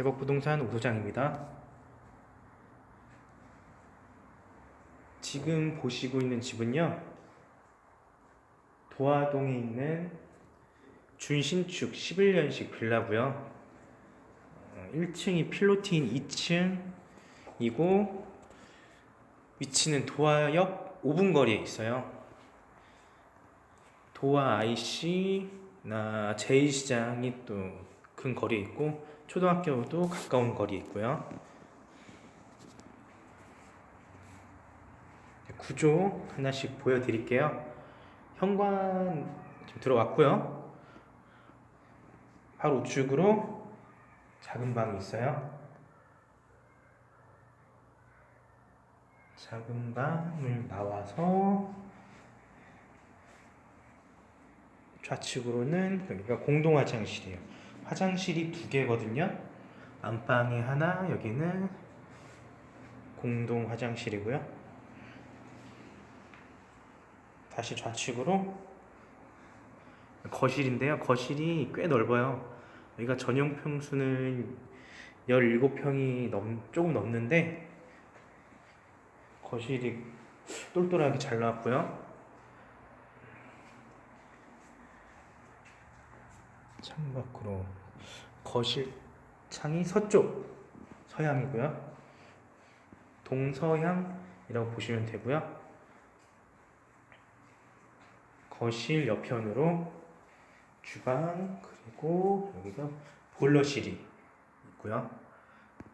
대박부동산 오소장입니다. 지금 보시고 있는 집은요, 도화동에 있는 준신축 11년식 빌라고요. 1층이 필로티인 2층이고 위치는 도화역 5분 거리에 있어요. 도화 IC나 제2시장이 또 큰 거리에 있고 초등학교도 가까운 거리에 있고요. 구조 하나씩 보여드릴게요. 현관 지금 들어왔고요. 바로 우측으로 작은 방이 있어요. 작은 방을 나와서 좌측으로는 여기가 공동 화장실이에요. 화장실이 두 개거든요. 안방에 하나, 여기는 공동 화장실이고요. 다시 좌측으로 거실인데요. 거실이 꽤 넓어요. 여기가 전용 평수는 17평이 넘, 조금 넘는데 거실이 똘똘하게 잘 나왔고요. 창밖으로 거실 창이 서쪽 서향이고요. 동서향이라고 보시면 되고요. 거실 옆편으로 주방 그리고 여기가 보일러실이 있고요.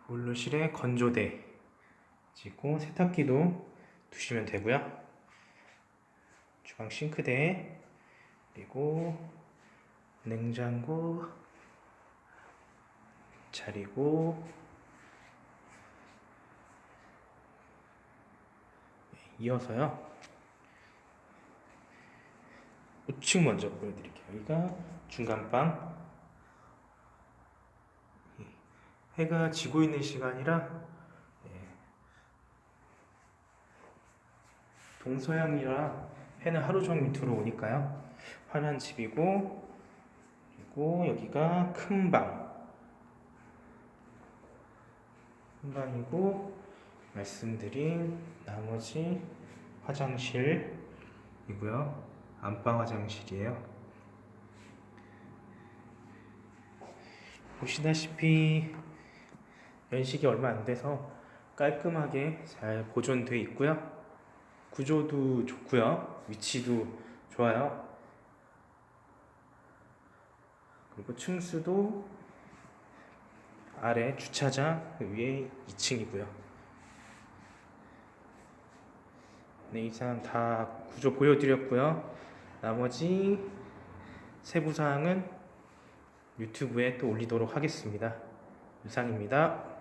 보일러실에 건조대 있고 세탁기도 두시면 되고요. 주방 싱크대 그리고 냉장고 자리고 이어서요. 우측 먼저 보여드릴게요. 여기가 중간방. 해가 지고 있는 시간이라 예, 동서양이라 해는 하루 종일 들어오니까요. 환한 집이고 그리고 여기가 큰 방. 큰 방이고 말씀드린 나머지 화장실이고요. 안방 화장실이에요. 보시다시피 연식이 얼마 안 돼서 깔끔하게 잘 보존돼 있고요. 구조도 좋고요. 위치도 좋아요. 그리고 층수도 아래 주차장 위에 2층이고요. 네, 이상 다 구조 보여드렸고요. 나머지 세부 사항은 유튜브에 또 올리도록 하겠습니다. 이상입니다.